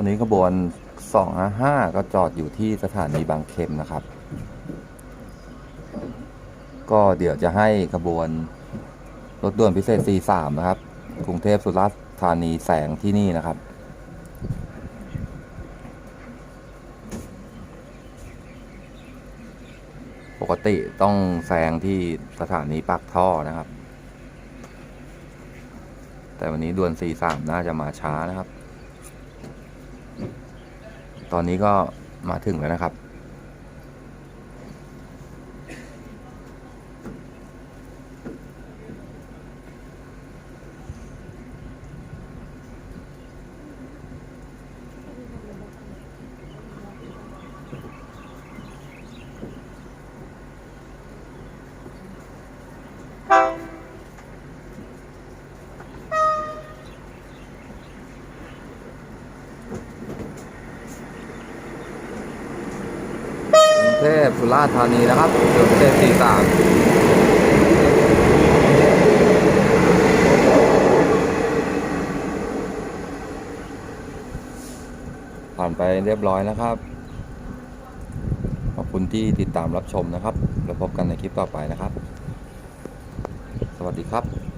อนนี้ขบวน255ก็จอดอยู่ที่สถานีบางเข็มนะครับ ก็เดี๋ยวจะให้ขบวนรถด่วนพิเศษ43นะครับ กรุงเทพสุราษฎร์ธานีแสงที่นี่นะครับ ปกติต้องแซงที่สถานีปากท่อนะครับ แต่วันนี้ด่วน43น่าจะมาช้านะครับ ตอนนี้ก็มาถึงแล้วนะครับ เทพสุราษฎร์ธานีนะครับเดือนเทพสี่สามผ่านไปเรียบร้อยนะครับ ขอบคุณที่ติดตามรับชมนะครับ แล้วพบกันในคลิปต่อไปนะครับ สวัสดีครับ